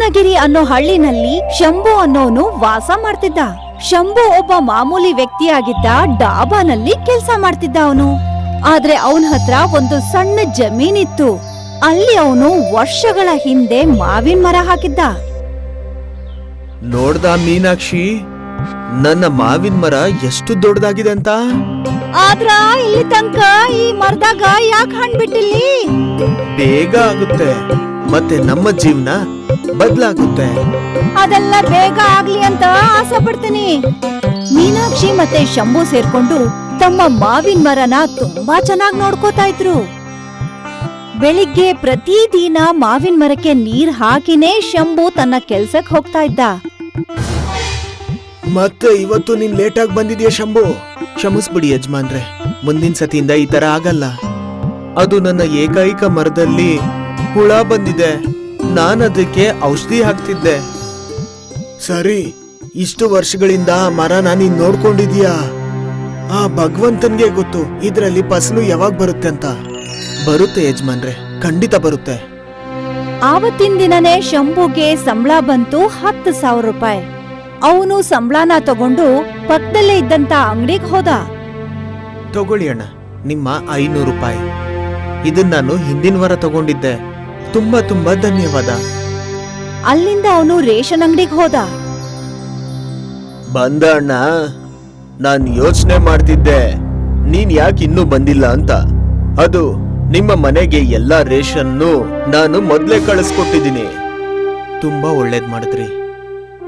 ರತ್ನಗಿರಿ ಅನ್ನೋ ಹಳ್ಳಿನಲ್ಲಿ ಶಂಭು ಅನ್ನೋನು ವಾಸ ಮಾಡ್ತಿದ್ದ. ಶಂಭು ಒಬ್ಬ ಮಾಮೂಲಿ ವ್ಯಕ್ತಿಯಾಗಿದ್ದ ಡಾಬಾನಲ್ಲಿ ಕೆಲ್ಸ ಮಾಡ್ತಿದ್ದ ಅವನು. ಆದ್ರೆ ಅವನ ಹತ್ರ ಒಂದು ಸಣ್ಣ ಜಮೀನಿತ್ತು. ಅಲ್ಲಿ ಅವನು ವರ್ಷಗಳ ಹಿಂದೆ ಮಾವಿನ ಮರ ಹಾಕಿದ್ದ. ನೋಡ್ದ ಮೀನಾಕ್ಷಿ ನನ್ನ ಮಾವಿನ ಮರ ಎಷ್ಟು ದೊಡ್ಡದಾಗಿದೆ ಅಂತ? ಆದ್ರ ಇಲ್ಲಿ ತನಕ ಈ ಮರದಾಗ ಯಾಕೆ ಹಣ್ಣು ಬಿಟ್ಟಿಲ್ಲಿ? ಬೇಗ ಆಗುತ್ತೆ. ಮತ್ತೆ ನಮ್ಮ ಜೀವನ ಬದಲಾಗುತ್ತೆ. ಅದೆಲ್ಲ ಬೇಗ ಆಗ್ಲಿ ಅಂತ ಆಸೆ ಪಡ್ತೀನಿ. ಮೀನಾಕ್ಷಿ ಮತ್ತೆ ಶಂಭು ಸೇರ್ಕೊಂಡು ತಮ್ಮ ಮಾವಿನ ಮರನ ತುಂಬಾ ಚೆನ್ನಾಗಿ ನೋಡ್ಕೋತಾ ಇದ್ರು. ಬೆಳಿಗ್ಗೆ ಪ್ರತಿದಿನ ಮಾವಿನ ಮರಕ್ಕೆ ನೀರ್ ಹಾಕಿನೇ ಶಂಭು ತನ್ನ ಕೆಲ್ಸಕ್ ಹೋಗ್ತಾ ಇದ್ದ. ಮತ್ತೆ ಇವತ್ತು ನೀನ್ ಲೇಟಾಗಿ ಬಂದಿದ್ಯಾ ಶಂಭು? ಕ್ಷಮಿಸ್ಬಿಡಿ ಯಜಮಾನ್ರೆ ಮುಂದಿನ ಸತಿಯಿಂದ ಈ ತರ ಆಗಲ್ಲ. ಅದು ನನ್ನ ಏಕೈಕ ಮರದಲ್ಲಿ ಹುಳ ಬಂದಿದೆ. ನಾನು ಅದಕ್ಕೆ ಔಷಧಿ ಹಾಕ್ತಿದ್ದೆ. ಸರಿ ಇಷ್ಟು ವರ್ಷಗಳಿಂದ ಆ ಮರನ ನೀನ್ ನೋಡ್ಕೊಂಡಿದ್ಯಾ ಆ ಭಗವಂತನ್ಗೆ ಗೊತ್ತು ಇದ್ರಲ್ಲಿ ಫಸಲು ಯಾವಾಗ ಬರುತ್ತೆ ಅಂತ. ಬರುತ್ತೆ ಯಜಮಾನ್ರೆ ಖಂಡಿತ ಬರುತ್ತೆ. ಆವತ್ತಿನ ದಿನನೇ ಶಂಭುಗೆ ಸಂಬಳ ಬಂತು ಹತ್ತು ಸಾವಿರ ರೂಪಾಯಿ. ಅವನು ಸಂಬಳನ ತಗೊಂಡು ಪಕ್ಕದಲ್ಲೇ ಇದ್ದಂತ ಅಂಗಡಿಗೆ ಹೋದ. ತಗೊಳ್ಳಿ ಅಣ್ಣ ನಿಮ್ಮ ಐನೂರು ರೂಪಾಯಿ. ಇದನ್ನ ನಾನು ಹಿಂದಿನ ವಾರ ತಗೊಂಡಿದ್ದೆ. ತುಂಬಾ ತುಂಬಾ ಧನ್ಯವಾದ. ಅಲ್ಲಿಂದ ಅವನು ರೇಷನ್ ಅಂಗಡಿಗೆ ಹೋದ. ಬಂದ ಅಣ್ಣ ನಾನು ಯೋಚನೆ ಮಾಡ್ತಿದ್ದೆ. ನೀನ್ ಯಾಕೆ ಇನ್ನೂ ಬಂದಿಲ್ಲ ಅಂತ. ಅದು ನಿಮ್ಮ ಮನೆಗೆ ಎಲ್ಲಾ ರೇಷನ್ನು ನಾನು ಮೊದ್ಲೇ ಕಳಿಸ್ಕೊಟ್ಟಿದ್ದೀನಿ. ತುಂಬಾ ಒಳ್ಳೇದ್ ಮಾಡಿದ್ರಿ.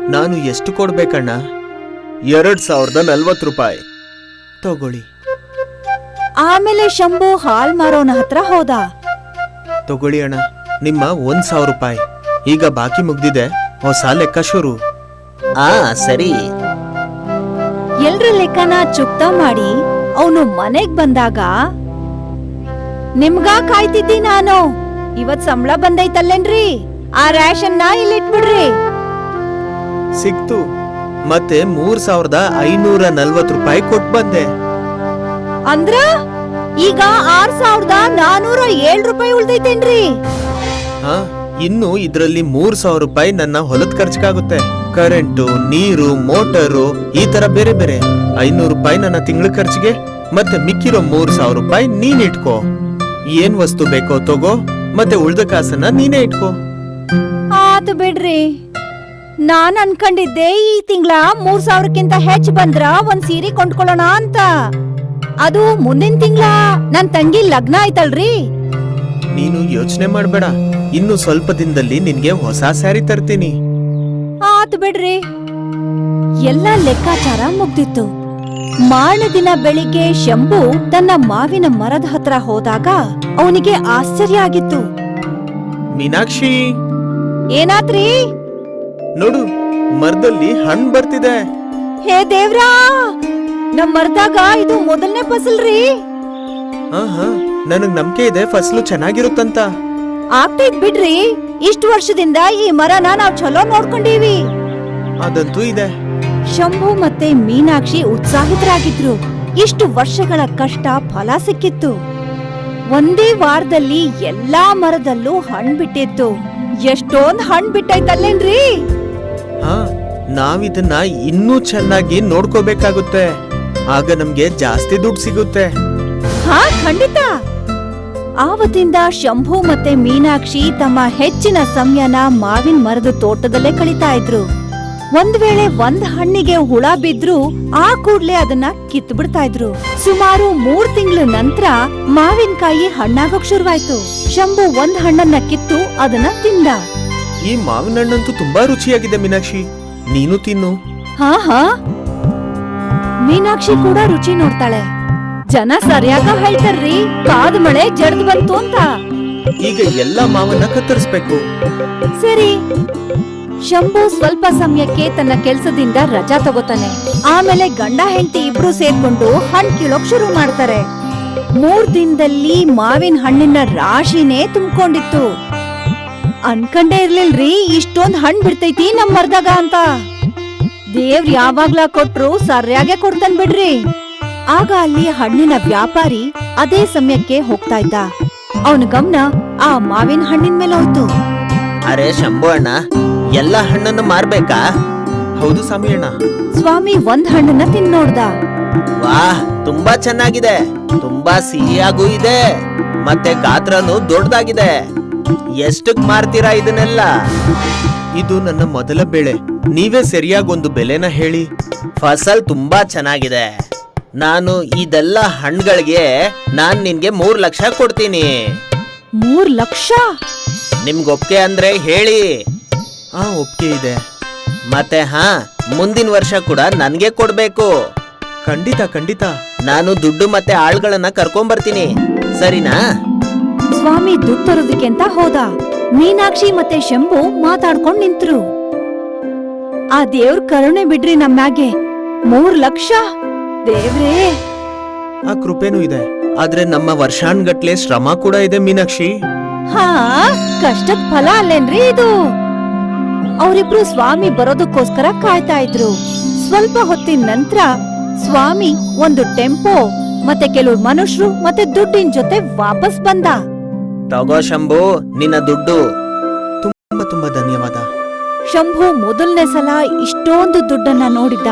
ನಾನು ಎಷ್ಟು ಕೊಡ್ಬೇಕಣ್ಣ? ಎರಡ್ ಸಾವಿರದ ನಲ್ವತ್ತು ರೂಪಾಯಿ. ತಗೊಳ್ಳಿ. ಆಮೇಲೆ ಶಂಭು ಹಾಲ್ ಮಾರೋನ ಹತ್ರ ಹೋದ. ತಗೊಳ್ಳಿ ಅಣ್ಣ. ನಿಮ್ಮ ಒಂದ್ ಸಾವಿರ ರೂಪಾಯಿ. ಈಗ ಬಾಕಿ ಮುಗ್ದಿದೆ ಹೊಸ ಲೆಕ್ಕ ಶುರು. ಆ ಸರಿ. ಎಲ್ರ ಲೆಕ್ಕನ ಚುಕ್ತಾ ಮಾಡಿ ಅವನು ಮನೆಗ್ ಬಂದಾಗ ನಿಮ್ಗಾ ಕಾಯ್ತಿದ್ದಿ ನಾನು. ಇವತ್ ಸಂಬಳ ಬಂದೈತಲ್ಲೇನ್ರಿ? ಆ ರೇಷನ್ನ ಇಲ್ಲಿಟ್ಬಿಡ್ರಿ. ಸಿಕ್ತು. ಮತ್ತೆ ಮೂರ್ ಸಾವಿರದ ಐನೂರ ನಲ್ವತ್ ರೂಪಾಯಿ ಕೊಟ್ ಬಂದೆ. ಅಂದ್ರ ಈಗ ಆರ್ ಸಾವಿರದ ನಾನೂರ ಏಳ್ ರೂಪಾಯಿ ಉಳ್ದೈತೇನ್ರಿ? ಹಾ? ಇನ್ನು ಇದ್ರಲ್ಲಿ ಮೂರ್ ಸಾವಿರ ರೂಪಾಯಿ ನನ್ನ ಹೊಲದ ಖರ್ಚಿಗಾಗುತ್ತೆ. ಕರೆಂಟು ನೀರು ಮೋಟರು ಈ ತರ ಬೇರೆ ಬೇರೆ. ಐನೂರು ರೂಪಾಯಿ ನನ್ನ ತಿಂಗಳ ಖರ್ಚಿಗೆ. ಮತ್ತೆ ಮಿಕ್ಕಿರೋ ಮೂರ್ ಸಾವಿರ ರೂಪಾಯಿ ನೀನ್ ಇಟ್ಕೋ. ಏನ್ ವಸ್ತು ಬೇಕೋ ತಗೋ ಮತ್ತೆ ಉಳ್ದ ಕಾಸನ್ನ ನೀನೇ ಇಟ್ಕೋ. ಆತು ಬಿಡ್ರಿ. ನಾನ್ ಅನ್ಕೊಂಡಿದ್ದೆ ಈ ತಿಂಗಳ ಮೂರ್ ಸಾವಿರಕ್ಕಿಂತ ಹೆಚ್ಚು ಬಂದ್ರ ಒಂದ್ ಸೀರೆ ಕೊಂಡ್ಕೊಳ್ಳೋಣ ಅಂತ. ಅದು ಮುಂದಿನ ತಿಂಗಳ. ನನ್ ತಂಗಿ ಲಗ್ನ ಆಯ್ತಲ್ರಿ. ನೀನು ಯೋಚನೆ ಮಾಡ್ಬೇಡ. ಇನ್ನು ಸ್ವಲ್ಪ ದಿನದಲ್ಲಿ ನಿನ್ಗೆ ಹೊಸ ಸ್ಯಾರಿ ತರ್ತೀನಿ. ಆತ್ ಬಿಡ್ರಿ. ಎಲ್ಲ ಲೆಕ್ಕಾಚಾರ ಮುಗ್ದಿತ್ತು. ಮಾರನೇ ದಿನ ಬೆಳಿಗ್ಗೆ ಶಂಭು ತನ್ನ ಮಾವಿನ ಮರದ ಹತ್ರ ಹೋದಾಗ ಅವನಿಗೆ ಆಶ್ಚರ್ಯ ಆಗಿತ್ತು. ಮೀನಾಕ್ಷಿ! ಏನಾತ್ರಿ ನೋಡು ಮರದಲ್ಲಿ ಹಣ್ಣು ಬರ್ತಿದೆ. ಹೇ ದೇವ್ರಾ! ನಮ್ ಮರದಾಗ ಇದು ಮೊದಲನೇ ಫಸಲ್ರಿ. ಹಾ ಹಾ ನನಗ್ ನಂಬಿಕೆ ಇದೆ ಫಸಲು ಚೆನ್ನಾಗಿರುತ್ತಂತ. ಆಗ್ತೈತ್ ಬಿಡ್ರಿ. ಇಷ್ಟು ವರ್ಷದಿಂದ ಈ ಮರನ ನಾವ್ ಚಲೋ ನೋಡ್ಕೊಂಡೀವಿ. ಅದಂತೂ ಇದೆ. ಶಂಭು ಮತ್ತೆ ಮೀನಾಕ್ಷಿ ಉತ್ಸಾಹಿತರಾಗಿದ್ರು. ಇಷ್ಟು ವರ್ಷಗಳ ಕಷ್ಟ ಫಲ ಸಿಕ್ಕಿತ್ತು. ಒಂದೇ ವಾರದಲ್ಲಿ ಎಲ್ಲಾ ಮರದಲ್ಲೂ ಹಣ್ಣು ಬಿಟ್ಟಿತ್ತು. ಎಷ್ಟೊಂದ್ ಹಣ್ ಬಿಟ್ಟೈತಲ್ಲೇನ್ರಿ? ಹಾ ನಾವಿದನ್ನ ಇನ್ನೂ ಚೆನ್ನಾಗಿ ನೋಡ್ಕೋಬೇಕಾಗುತ್ತೆ. ಆಗ ನಮ್ಗೆ ಜಾಸ್ತಿ ದುಡ್ಡು ಸಿಗುತ್ತೆ. ಹಾ ಖಂಡಿತ. ಆವತ್ತಿಂದ ಶಂಭು ಮತ್ತೆ ಮೀನಾಕ್ಷಿ ತಮ್ಮ ಹೆಚ್ಚಿನ ಸಮಯನ ಮಾವಿನ ಮರದ ತೋಟದಲ್ಲೇ ಕಳೀತಾ ಇದ್ರು. ಒಂದ್ ವೇಳೆ ಒಂದ್ ಹಣ್ಣಿಗೆ ಹುಳ ಬಿದ್ರು ಆ ಕೂಡ್ಲೆ ಅದನ್ನ ಕಿತ್ತು ಬಿಡ್ತಾ ಇದ್ರು. ಸುಮಾರು ಮೂರ್ ತಿಂಗಳ ನಂತರ ಮಾವಿನಕಾಯಿ ಹಣ್ಣಾಗೋಕ್ ಶುರುವಾಯ್ತು. ಶಂಭು ಒಂದ್ ಹಣ್ಣನ್ನ ಕಿತ್ತು ಅದನ್ನ ತಿಂದ. ಈ ಮಾವಿನ ಹಣ್ಣಂತೂ ತುಂಬಾ ರುಚಿಯಾಗಿದೆ ಮೀನಾಕ್ಷಿ. ನೀನು ತಿನ್ನು. ಹಾ ಹಾ. ಮೀನಾಕ್ಷಿ ಕೂಡ ರುಚಿ ನೋಡ್ತಾಳೆ. ಜನ ಸರಿಯಾಗ ಹೇಳ್ತಾರ್ರಿ ಕಾದ್ ಮಳೆ ಜಡ್ದ್ ಬಂತು ಅಂತ. ಈಗ ಎಲ್ಲ ಮಾವನ್ನ ಕತ್ತರಿಸ್ಬೇಕು. ಸರಿ. ಶಂಭು ಸ್ವಲ್ಪ ಸಮಯಕ್ಕೆ ತನ್ನ ಕೆಲ್ಸದಿಂದ ರಜಾ ತಗೋತಾನೆ. ಆಮೇಲೆ ಗಂಡ ಹೆಂಡತಿ ಇಬ್ರು ಸೇರ್ಕೊಂಡು ಹಣ್ಣು ಕೀಳೋಕ್ ಶುರು ಮಾಡ್ತಾರೆ. ಮೂರ್ ದಿನದಲ್ಲಿ ಮಾವಿನ ಹಣ್ಣಿನ ರಾಶಿನೇ ತುಂಬಿಕೊಂಡಿತ್ತು. ಅನ್ಕಂಡೇ ಇರ್ಲಿಲ್ರಿ ಇಷ್ಟೊಂದ್ ಹಣ್ ಬಿಡ್ತೈತಿ ನಮ್ ಮರ್ದಾಗ ಅಂತ. ದೇವ್ರ್ ಯಾವಾಗ್ಲಾ ಕೊಟ್ರು ಸರಿಯಾಗೆ ಕೊಡ್ತಾನ್ ಬಿಡ್ರಿ. ಆಗ ಅಲ್ಲಿ ಹಣ್ಣಿನ ವ್ಯಾಪಾರಿ ಅದೇ ಸಮಯಕ್ಕೆ ಹೋಗ್ತಾ ಇದ್ದ ಅವನ ಗಮನ ಆ ಮಾವಿನ ಹಣ್ಣಿನ ಮೇಲೆ ಹೋಯ್ತು. ಅರೆ ಶಂಭು ಅಣ್ಣ ಎಲ್ಲ ಹಣ್ಣನ್ನು ಮಾರ್ಬೇಕಾ? ಹೌದು ಸ್ವಾಮಿ ಅಣ್ಣ. ಸ್ವಾಮಿ ಒಂದ್ ಹಣ್ಣನ್ನ ತಿನ್ ನೋಡ್ದ. ವಾಹ್ ತುಂಬಾ ಚೆನ್ನಾಗಿದೆ. ತುಂಬಾ ಸಿಹಿಯಾಗೂ ಇದೆ. ಮತ್ತೆ ಗಾತ್ರನು ದೊಡ್ಡದಾಗಿದೆ. ಎಷ್ಟಕ್ ಮಾರ್ತೀರಾ ಇದನ್ನೆಲ್ಲ? ಇದು ನನ್ನ ಮೊದಲ ಬೆಳೆ. ನೀವೇ ಸರಿಯಾಗಿ ಒಂದು ಬೆಲೆನ ಹೇಳಿ. ಫಸಲ್ ತುಂಬಾ ಚೆನ್ನಾಗಿದೆ. ನಾನು ಇದೆಲ್ಲ ಹಣ್ಣುಗಳಿಗೆ ನಾನ್ ನಿನ್ಗೆ ಮೂರ್ ಲಕ್ಷ ಕೊಡ್ತೀನಿ. ಮೂರ್ ಲಕ್ಷ? ನಿಮ್ಗೆ ಒಪ್ಕೆ ಅಂದ್ರೆ ಹೇಳಿ. ಆ ಒಪ್ಪಿಗೆ ಇದೆ. ಮತ್ತೆ ಹಾ ಮುಂದಿನ ವರ್ಷ ಕೂಡ ನನ್ಗೆ ಕೊಡ್ಬೇಕು. ಖಂಡಿತ ಖಂಡಿತ. ನಾನು ದುಡ್ಡು ಮತ್ತೆ ಆಳ್ಗಳನ್ನ ಕರ್ಕೊಂಬರ್ತೀನಿ. ಸರಿನಾ? ಸ್ವಾಮಿ ದುಡ್ಡು ತರೋದಕ್ಕೆ ಅಂತ ಹೋದ. ಮೀನಾಕ್ಷಿ ಮತ್ತೆ ಶಂಭು ಮಾತಾಡ್ಕೊಂಡ್ ನಿಂತ್ರು. ಆ ದೇವ್ರ ಕರುಣೆ ಬಿಡ್ರಿ ನಮ್ಮ್ಯಾಗೆ. ಮೂರ್ ಲಕ್ಷ? ದೇವ್ರೇ. ಆ ಕೃಪೆನೂ ಇದೆ. ಆದ್ರೆ ನಮ್ಮ ವರ್ಷಾನ್ಗಟ್ಲೆ ಶ್ರಮ ಕೂಡ ಇದೆ ಮೀನಾಕ್ಷಿ. ಹಾ ಕಷ್ಟದ ಫಲ ಅಲ್ಲೇನ್ರಿ ಇದು? ಅವರಿಬ್ರು ಸ್ವಾಮಿ ಬರೋದಕ್ಕೋಸ್ಕರ ಕಾಯ್ತಾ ಇದ್ರು. ಸ್ವಲ್ಪ ಹೊತ್ತಿನ ನಂತರ ಸ್ವಾಮಿ ಒಂದು ಟೆಂಪೋ ಮತ್ತೆ ಕೆಲವು ಮನುಷ್ಯರು ಮತ್ತೆ ದುಡ್ಡಿನ ಜೊತೆ ವಾಪಸ್ ಬಂದ. ತಗೋ ಶಂಭು ನಿನ್ನ ದುಡ್ಡು. ತುಂಬಾ ತುಂಬಾ ಧನ್ಯವಾದ. ಶಂಭು ಮೊದಲನೇ ಸಲ ಇಷ್ಟೊಂದು ದುಡ್ಡನ್ನ ನೋಡಿದ್ದ.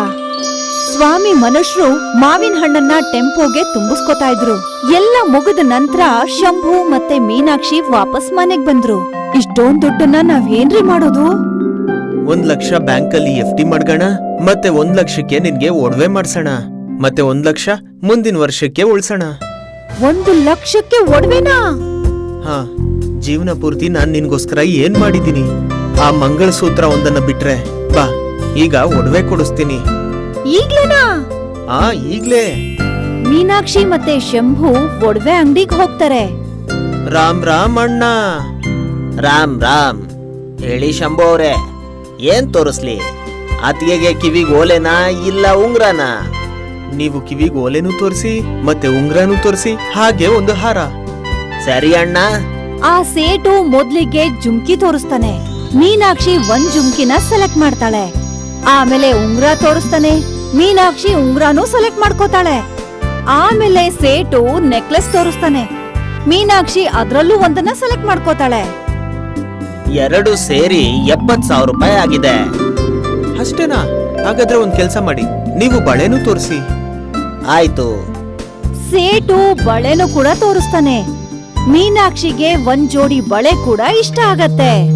ಸ್ವಾಮಿ ಮನುಷ್ಯರು ಮಾವಿನ ಹಣ್ಣನ್ನ ಟೆಂಪೋಗೆ ತುಂಬಿಸ್ಕೊತಾ ಇದ್ರು. ಎಲ್ಲ ಮುಗಿದ ನಂತರ ಶಂಭು ಮತ್ತೆ ಮೀನಾಕ್ಷಿ ವಾಪಸ್ ಮನೆಗ್ ಬಂದ್ರು. ಇಷ್ಟೊಂದ್ ದುಡ್ಡನ್ನ ನಾವೇನ್ರಿ ಮಾಡೋದು? ಒಂದ್ ಲಕ್ಷ ಬ್ಯಾಂಕ್ ಅಲ್ಲಿ ಎಫ್ ಡಿ ಮಾಡ್ಗೋಣ ಮತ್ತೆ ಒಂದ್ ಲಕ್ಷಕ್ಕೆ ನಿನ್ಗೆ ಒಡವೆ ಮಾಡ್ಸೋಣ ಮತ್ತೆ ಒಂದ್ ಲಕ್ಷ ಮುಂದಿನ ವರ್ಷಕ್ಕೆ ಉಳ್ಸೋಣ. ಒಂದು ಲಕ್ಷಕ್ಕೆ ಒಡವೆನಾ? ಹಾ ಜೀವನ ಪೂರ್ತಿ ನಾನ್ ನಿನ್ಗೋಸ್ಕರ ಏನ್ ಮಾಡಿದೀನಿ ಆ ಮಂಗಳಸೂತ್ರ ಒಂದನ್ನ ಬಿಟ್ರೆ ಬಾ ಈಗ ಒಡವೆ ಕೊಡಿಸ್ತೀನಿ. ಈಗ್ಲೇನಾ? ಆ ಈಗ್ಲೇ. ಮೀನಾಕ್ಷಿ ಮತ್ತೆ ಶಂಭು ಒಡವೆ ಅಂಗಡಿಗೆ ಹೋಗ್ತಾರೆ. ರಾಮ್ ರಾಮ್ ಅಣ್ಣ. ರಾಮ್ ರಾಮ್. ಹೇಳಿ ಶಂಭು ಅವ್ರೆ ಏನ್ ತೋರಿಸ್ಲಿ? ಅತ್ತಿಗೆಗೆ ಕಿವಿಗ್ ಓಲೆನಾ ಇಲ್ಲ ಉಂಗ್ರಾನ? ನೀವು ಕಿವಿಗೆ ಓಲೆನೂ ತೋರಿಸಿ ಮತ್ತೆ ಉಂಗ್ರನೂ ತೋರಿಸಿ ಹಾಗೆ ಒಂದು ಹಾರ. ಸರಿ ಅಣ್ಣ. ಆ ಸೇಟು ಮೊದ್ಲಿಗೆ ಜುಮ್ಕಿ ತೋರಿಸ್ತಾನೆ. ಮೀನಾಕ್ಷಿ ಒಂದ್ ಜುಮ್ಕಿನ ಸೆಲೆಕ್ಟ್ ಮಾಡ್ತಾಳೆ. ಆಮೇಲೆ ಉಂಗ್ರ ತೋರಿಸ್ತಾನೆ. ಮೀನಾಕ್ಷಿ ಉಂಗ್ರನೂ ಸೆಲೆಕ್ಟ್ ಮಾಡ್ಕೋತಾಳೆ. ಆಮೇಲೆ ಸೇಟು ನೆಕ್ಲೆಸ್ ತೋರಿಸ್ತಾನೆ. ಮೀನಾಕ್ಷಿ ಅದ್ರಲ್ಲೂ ಒಂದನ್ನ ಸೆಲೆಕ್ಟ್ ಮಾಡ್ಕೋತಾಳೆ. ಎರಡು ಸೇರಿ ಎಪ್ಪತ್ ಸಾವಿರ ರೂಪಾಯಿ ಆಗಿದೆ. ಅಷ್ಟೇನಾ? ಹಾಗಾದ್ರೆ ಒಂದ್ ಕೆಲಸ ಮಾಡಿ. ನೀವು ಬಳೆನೂ ತೋರಿಸಿ. ಆಯ್ತು. ಸೇಟು ಬಳೆನು ಕೂಡ ತೋರಿಸ್ತಾನೆ. ಮೀನಾಕ್ಷಿಗೆ ಒಂದ್ ಜೋಡಿ ಬಳೆ ಕೂಡ ಇಷ್ಟ ಆಗತ್ತೆ.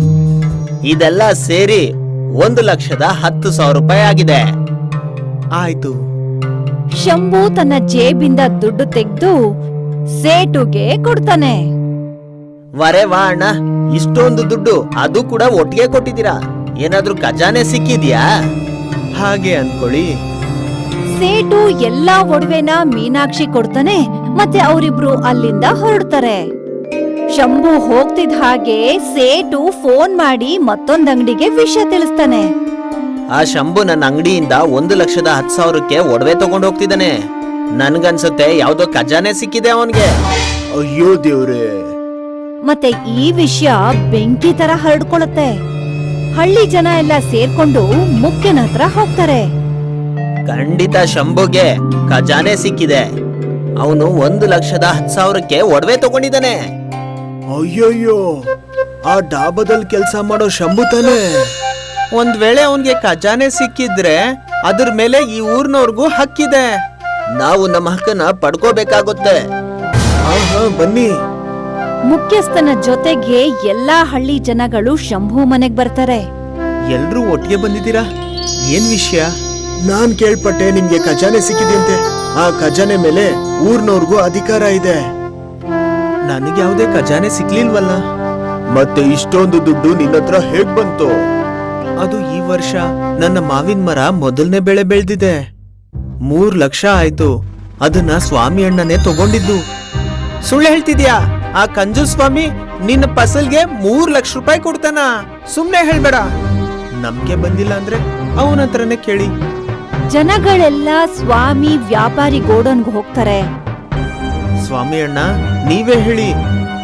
ಇದೆಲ್ಲ ಸೇರಿ ಒಂದು ಲಕ್ಷದ ಹತ್ತು ಸಾವಿರ ರೂಪಾಯಿ ಆಗಿದೆ. ಆಯ್ತು. ಶಂಭು ತನ್ನ ಜೇಬಿಂದ ದುಡ್ಡು ತೆಗೆದು ಸೇಟುಗೆ ಕೊಡ್ತಾನೆ. ವರೆ ವಾ ಅಣ್ಣ ಇಷ್ಟೊಂದು ದುಡ್ಡು ಅದು ಕೂಡ ಒಟ್ಟಿಗೆ ಕೊಟ್ಟಿದ್ದೀರಾ? ಏನಾದ್ರೂ ಖಜಾನೆ ಸಿಕ್ಕಿದ್ಯಾ? ಹಾಗೆ ಅನ್ಕೊಳ್ಳಿ. ಸೇಟು ಎಲ್ಲಾ ಒಡವೆನ ಮೀನಾಕ್ಷಿ ಕೊಡ್ತಾನೆ ಮತ್ತೆ ಅವರಿಬ್ರು ಅಲ್ಲಿಂದ ಹೊರಡ್ತಾರೆ. ಶಂಭು ಹೋಗ್ತಿದ್ದ ಹಾಗೆ ಸೇಟು ಫೋನ್ ಮಾಡಿ ಮತ್ತೊಂದ್ ಅಂಗಡಿಗೆ ವಿಷಯ ತಿಳಿಸ್ತಾನೆ. ಆ ಶಂಭು ನನ್ನ ಅಂಗಡಿಯಿಂದ ಒಂದು ಲಕ್ಷದ ಹತ್ತು ಸಾವಿರಕ್ಕೆ ಒಡವೆ ತಗೊಂಡು ಹೋಗ್ತಿದ್ದಾನೆ. ನನ್ಗನ್ಸುತ್ತೆ ಯಾವ್ದೋ ಖಜಾನೆ ಸಿಕ್ಕಿದೆ ಅವನ್ಗೆ. ಅಯ್ಯೋ ದೇವ್ರೆ. ಮತ್ತೆ ಈ ವಿಷಯ ಬೆಂಕಿ ತರ ಹರಡ್ಕೊಳತ್ತೆ ಹಳ್ಳಿ ಜನ ಎಲ್ಲ ಸೇರ್ಕೊಂಡು ಮುಖ್ಯನ ಹತ್ರ ಹೋಗ್ತಾರೆ. ಖಂಡಿತ ಶಂಭುಗೆ ಖಜಾನೆ ಸಿಕ್ಕಿದೆ. ಅವನು ಒಂದು ಲಕ್ಷದ ಹತ್ತು ಸಾವಿರಕ್ಕೆ ಒಡವೆ ತಗೊಂಡಿದ್ದಾನೆ. ಅಯ್ಯಯ್ಯೋ ಆ ಡಾಬಾದಲ್ಲಿ ಕೆಲಸ ಮಾಡೋ ಶಂಭು ತಾನೆ? ಒಂದ್ ವೇಳೆ ಅವನ್ಗೆ ಖಜಾನೆ ಸಿಕ್ಕಿದ್ರೆ ಅದ್ರ ಮೇಲೆ ಈ ಊರ್ನವ್ರಿಗೂ ಹಕ್ಕಿದೆ. ನಾವು ನಮ್ಮ ಹಕ್ಕನ್ನ ಪಡ್ಕೋಬೇಕಾಗುತ್ತೆ. ಬನ್ನಿ. ಮುಖ್ಯಸ್ಥನ ಜೊತೆಗೆ ಎಲ್ಲಾ ಹಳ್ಳಿ ಜನಗಳು ಶಂಭು ಮನೆಗ್ ಬರ್ತಾರೆ. ಎಲ್ರೂ ಒಟ್ಟಿಗೆ ಬಂದಿದ್ದೀರಾ? ಏನ್ ವಿಷಯ? ನಾನ್ ಕೇಳ್ಪಟ್ಟೆ ನಿಮ್ಗೆ ಖಜಾನೆ ಸಿಕ್ಕಿದೆಯಂತೆ ಆ ಖಜಾನೆ ಮೇಲೆ ಊರ್ನವ್ರಿಗೂ ಅಧಿಕಾರ ಇದೆ. ನನಗೆ ಯಾವುದೇ ಖಜಾನೆ ಸಿಗ್ಲಿಲ್ವಲ್ಲ ಮತ್ತೆ ಇಷ್ಟೊಂದು ದುಡ್ಡು ನಿನ್ನ ಹತ್ರ ಹೇಗ್ ಬಂತು? ಅದು ಈ ವರ್ಷ ನನ್ನ ಮಾವಿನ ಮರ ಮೊದಲನೇ ಬೆಳೆ ಬೆಳೆದಿದೆ. ಮೂರ್ ಲಕ್ಷ ಆಯ್ತು. ಅದನ್ನ ಸ್ವಾಮಿ ಅಣ್ಣನೇ ತಗೊಂಡಿದ್ದು. ಸುಳ್ಳು ಹೇಳ್ತಿದ್ಯಾ? ಆ ಕಂಜು ಸ್ವಾಮಿ ನಿನ್ನ ಫಸಲ್ಗೆ ಮೂರ್ ಲಕ್ಷ ರೂಪಾಯಿ ಕೊಡ್ತಾನ. ಸುಮ್ನೆ ಹೇಳ್ಬೇಡ. ನಮ್ಗೆ ಬಂದಿಲ್ಲ ಅಂದ್ರೆ ಅವನ ಹತ್ರನೇ ಕೇಳಿ. ಜನಗಳೆಲ್ಲ ಸ್ವಾಮಿ ವ್ಯಾಪಾರಿ ಗೋಡನ್ಗೆ ಹೋಗ್ತಾರೆ. ಸ್ವಾಮಿ ಅಣ್ಣ, ನೀವೇ ಹೇಳಿ,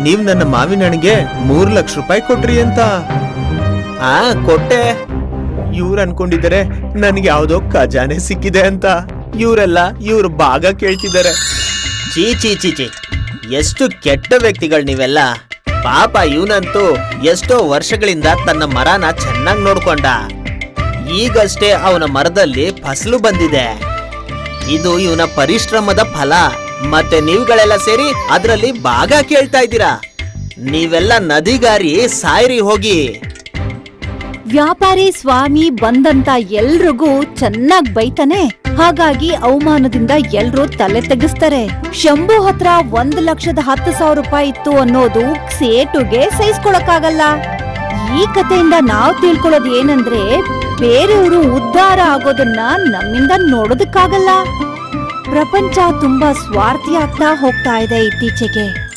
ನೀವ್ ನನ್ನ ಮಾವಿನ ಅಣ್ಣಗೆ ಮೂರ್ ಲಕ್ಷ ರೂಪಾಯಿ ಕೊಟ್ರಿ ಅಂತ. ಆ, ಕೊಟ್ಟೆ. ಇವ್ರು ಅನ್ಕೊಂಡಿದ್ದಾರೆ, ನನ್ಗೆ ಯಾವ್ದೋ ಖಜಾನೆ ಸಿಕ್ಕಿದೆ ಅಂತ. ಇವರೆಲ್ಲ ಇವ್ರ ಭಾಗ ಕೇಳ್ತಿದ್ದಾರೆ. ಚೀ ಚೀ ಚೀ ಚೀ ಎಷ್ಟು ಕೆಟ್ಟ ವ್ಯಕ್ತಿಗಳು ನೀವೆಲ್ಲ. ಪಾಪ ಇವನಂತೂ ಎಷ್ಟೋ ವರ್ಷಗಳಿಂದ ತನ್ನ ಮರನ ಚೆನ್ನಾಗಿ ನೋಡ್ಕೊಂಡ. ಈಗಷ್ಟೇ ಅವನ ಮರದಲ್ಲಿ ಫಸಲು ಬಂದಿದೆ. ಇದು ಇವನ ಪರಿಶ್ರಮದ ಫಲ. ಮತ್ತೆ ನೀವುಗಳೆಲ್ಲ ಸೇರಿ ಅದರಲ್ಲಿ ಭಾಗ ಕೇಳ್ತಾ ಇದ್ದೀರಾ? ನೀವೆಲ್ಲ ನದಿಗಾರಿ ಸಾಯಿರಿ ಹೋಗಿ. ವ್ಯಾಪಾರಿ ಸ್ವಾಮಿ ಬಂದಂತ ಎಲ್ರಿಗೂ ಚೆನ್ನಾಗ್ ಬೈತಾನೆ? ಹಾಗಾಗಿ ಅವಮಾನದಿಂದ ಎಲ್ರೂ ತಲೆ ತೆಗಿಸ್ತಾರೆ. ಶಂಭು ಹತ್ರ ಒಂದ್ ಲಕ್ಷದ ಹತ್ತು ಸಾವಿರ ರೂಪಾಯಿ ಇತ್ತು ಅನ್ನೋದು ಸೇಟುಗೆ ಸಹಿಸ್ಕೊಳಕ್ಕಾಗಲ್ಲ. ಈ ಕಥೆಯಿಂದ ನಾವ್ ತಿಳ್ಕೊಳ್ಳೋದು ಏನಂದ್ರೆ, ಬೇರೆಯವರು ಉದ್ಧಾರ ಆಗೋದನ್ನ ನಮ್ಮಿಂದ ನೋಡೋದಕ್ಕಾಗಲ್ಲ. ಪ್ರಪಂಚ ತುಂಬಾ ಸ್ವಾರ್ಥಿ ಆಗ್ತಾ ಹೋಗ್ತಾ ಇದೆ ಇತ್ತೀಚೆಗೆ.